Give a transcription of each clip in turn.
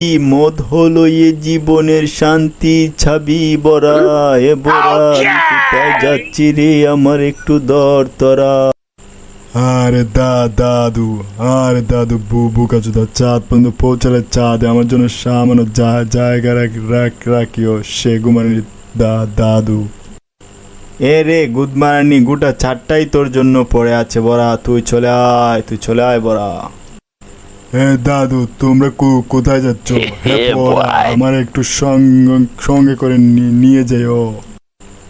এই মদ হলো এ জীবনের শান্তি? ছাবি বরা এ বরা যাচ্ছি রে আমার একটু দর তরা। আরে দা দাদু আরে দাদু বু বুকা চুদা চাঁদ পর্যন্ত পৌঁছালে চাঁদে আমার জন্য সামান্য যা জায়গা রাখ রাখ রাখিও সে গুমানি দা দাদু। এ রে গুদমারানি গোটা চারটাই তোর জন্য পড়ে আছে বরা তুই চলে আয় তুই চলে আয় বরা। হে দাদু তোমরা কো- কোথায় যাচ্ছ? আমার একটু সঙ্গ সঙ্গে করে নিয়ে যেও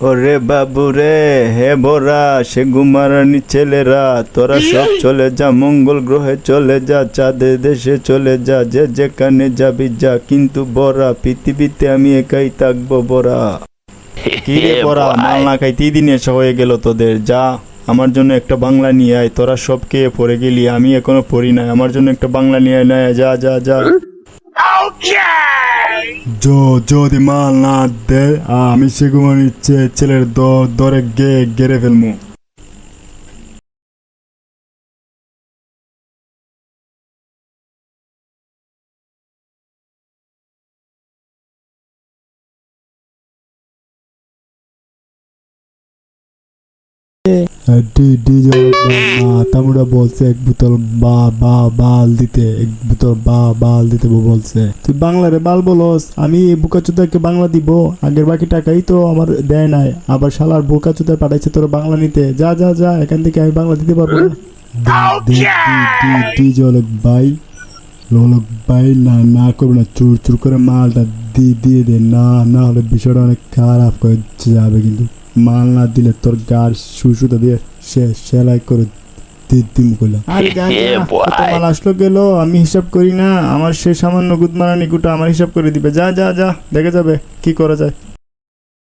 ওরে বাবু রে হে বরা সে গুমারানি ছেলেরা তোরা সব চলে যা মঙ্গল গ্রহে চলে যা চাঁদে দেশে চলে যা যে যেখানে যাবি যা কিন্তু বরা পৃথিবীতে আমি একাই থাকব বরা। কি রে বরা মাল না খাই দিন এসে হয়ে গেল তোদের যা। আমার জন্য একটা বাংলা নিয়ে আয়, তোরা সব কে পড়ে গেলি, আমি এখনও পড়ি নাই। আমার জন্য একটা বাংলা নিয়ে আয় না যা যা যা। যদি মাল না দে আমি সেগুলো নিচ্ছে ছেলের দরে গে গেড়ে ফেলব তামুরা বলছে, এক বোতল বা বা, বাল দিতে, এক বোতল বা, বাল দিতে বলছে। তুই বাংলারে বাল বলস, আমি বুকাচুদাকে বাংলা দিব। আগের বাকি টাকাই তো আমার দেয় নাই। আবার শালার বুকাচুদার পাঠাইছে তোর বাংলা নিতে। যা যা যা, এখান থেকে আমি বাংলা দিতে পারব না। ডিজে অলোক ভাই লোলক ভাই না না করবে না। চুর চুর করে মালটা দিয়ে দিয়ে দে। না না হলে বিষয়টা অনেক খারাপ করে যাবে কিন্তু। মাল না দিলে তোর গার সুসুতা দিয়ে সে সেলাই করে মাল আসলো গেল আমি হিসাব করি না আমার সে সামান্য গুদমারানি গুটা আমার হিসাব করে দিবে। যা যা যা দেখে যাবে কি করা যায়।